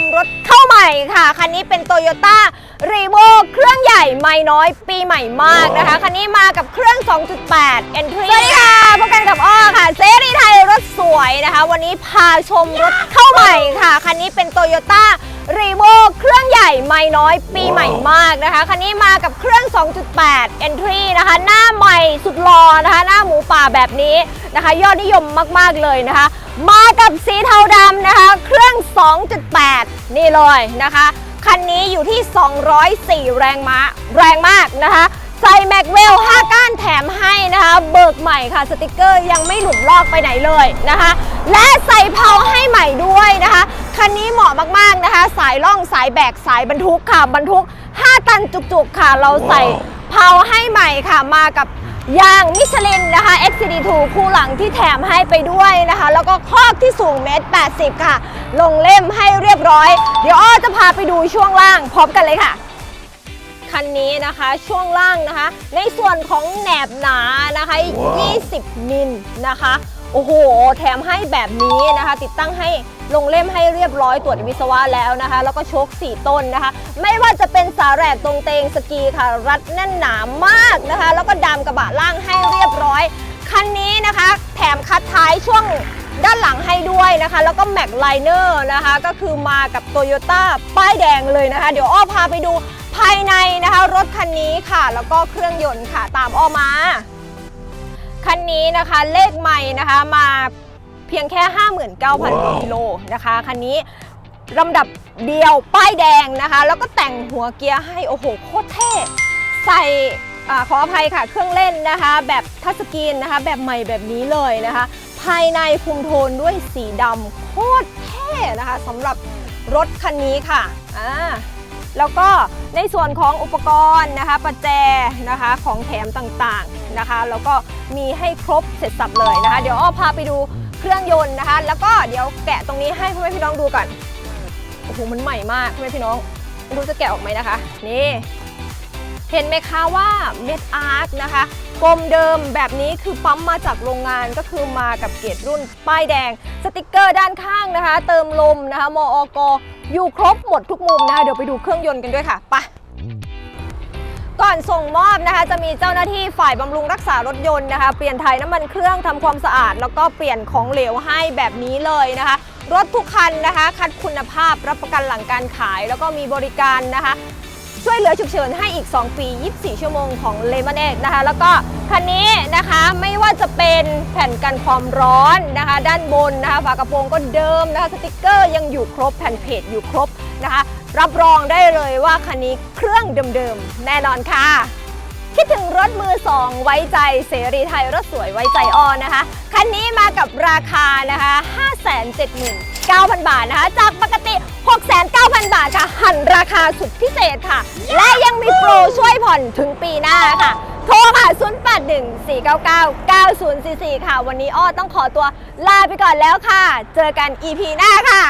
มรถเข้าใหม่ค่ะ คันนี้เป็น t o y ยต้า รีโวเครื่องใหญ่ไม่น้อยปีใหม่มากนะคะ คันนี้มากับเครื่อง 2.8 Entry สวัสดีค่ะพบกันกับอ้อค่ะ เซรีไทยรถสวยนะคะ วันนี้พาชมรถเข้าใหม่ค่ะ คันนี้เป็น t o y ยต้ารีโวเครื่องใหญ่ไม่น้อยปีใหม่มากนะคะ คันนี้มากับเครื่อง 2.8 Entry นะคะ หน้าใหม่สุดหล่อนะคะ หน้าหมูป่าแบบนี้นะคะ ยอดนิยมมาก ๆ เลยนะคะ มากับสีเทาดำนะคะ เครื่อง 2.8 นี่เลยนะคะ คันนี้อยู่ที่ 204 แรงม้า แรงมากนะคะใส่แม็กเวล 5 ก้านแถมให้นะคะ เบิกใหม่ค่ะ สติกเกอร์ยังไม่หลุดลอกไปไหนเลยนะคะ และใส่เพาให้ใหม่ด้วยนะคะ คันนี้เหมาะมาก ๆ นะคะ สายล่องสายแบกสายบรรทุกค่ะ บรรทุก 5 ตันจุก ๆ ค่ะ เราใส่เพาให้ใหม่ค่ะ มากับยางมิชลินนะคะ XCD2 คู่หลังที่แถมให้ไปด้วยนะคะ แล้วก็คอกที่สูงเมตร 80 ค่ะ ลงเล่มให้เรียบร้อย เดี๋ยวอ้อจะ พาไปดูช่วงล่างพร้อมกันเลยค่ะ คันนี้นะคะช่วงล่างนะคะ ในส่วนของแหนบหนานะคะ 20 มิลนะคะ โอ้โห แถมให้แบบนี้นะคะ ติดตั้งให้ลงเล่มให้เรียบร้อยตรวจวิศวะแล้วนะคะ แล้วก็โชค4 ต้นนะคะ ไม่ว่าจะเป็นสาแหรกตรงเตงสกีค่ะ รัดแน่นหนามากนะคะ แล้วก็ดามกระบะล่างให้เรียบร้อย คันนี้นะคะ แถมคัดท้ายช่วง ด้านหลังให้ด้วยนะคะ แล้วก็แม็กไลเนอร์นะคะ ก็คือมากับ t o y ยต้าป้ายแดงเลยนะคะ เดี๋ยวอ้อพาไปดูภายในนะคะ รถคันนี้ค่ะ แล้วก็เครื่องยนต์ค่ะตามอ้อมา คันนี้นะคะเลขใหม่นะคะมาเพียงแค่ 59,000กิโลนะคะ คันนี้ลำดับเดียวป้ายแดงนะคะ แล้วก็แต่งหัวเกียร์ให้โอ้โหโคตรเท่ใส่อาขออภัยค่ะเครื่องเล่นนะคะ แบบทัชสกรีนนะคะ แบบใหม่แบบนี้เลยนะคะ ภายในคุมโทนด้วยสีดำโคตรเท่นะคะสำหรับรถคันนี้ค่ะอ่าแล้วก็ในส่วนของอุปกรณ์นะคะประแจนะคะของแถมต่างๆนะคะ แล้วก็มีให้ครบเสร็จสับเลยนะคะ เดี๋ยวอ้อพาไปดูเครื่องยนต์นะคะ แล้วก็เดี๋ยวแกะตรงนี้ให้พ่อแม่พี่น้องดูก่อนโอ้โหมันใหม่มากพ่อแม่พี่น้องไม่รู้จะแกะออกไหมนะคะ นี่ เห็นไหมคะว่าเม็ดอาร์ตนะคะกลมเดิมแบบนี้คือปั๊มมาจากโรงงานก็คือมากับเกียรดรุ่นป้ายแดง สติกเกอร์ด้านข้างนะคะ เติมลมนะคะมอกอยู่ครบหมดทุกมุมนะคะเดี๋ยวไปดูเครื่องยนต์กันด้วยค่ะไปก่อนส่งมอบนะคะจะมีเจ้าหน้าที่ฝ่ายบำรุงรักษารถยนต์นะคะเปลี่ยนถ่ายน้ำมันเครื่องทำความสะอาด แล้วก็เปลี่ยนของเหลวให้แบบนี้เลยนะคะ รถทุกคันนะคะ คัดคุณภาพรับประกันหลังการขาย แล้วก็มีบริการนะคะ ช่วยเหลือฉุกเฉินให้อีก 2 ปี 24 ชั่วโมงของเลมอนเอนะคะ แล้วก็คันนี้นะคะไม่ว่าจะเป็นแผ่นกันความร้อนนะคะ ด้านบนนะคะฝากระโปรงก็เดิมนะคะสติกเกอร์ยังอยู่ครบแผ่นเพจอยู่ครบนะคะ รับรองได้เลยว่าคันนี้เครื่องเดิมๆแน่นอนค่ะคิดถึงรถมือสองไว้ใจเสรีไทยรถสวยไว้ใจออนนะคะ คันนี้มากับราคานะคะ 579,000 บาทนะคะ จากปกติ่อนราคาสุดพิเศษค่ะ และยังมีโปรช่วยผ่อนถึงปีหน้าค่ะ โทรค่ะ 0814999044 ค่ะ วันนี้อ้อต้องขอตัวลาไปก่อนแล้วค่ะ เจอกัน EP หน้าค่ะ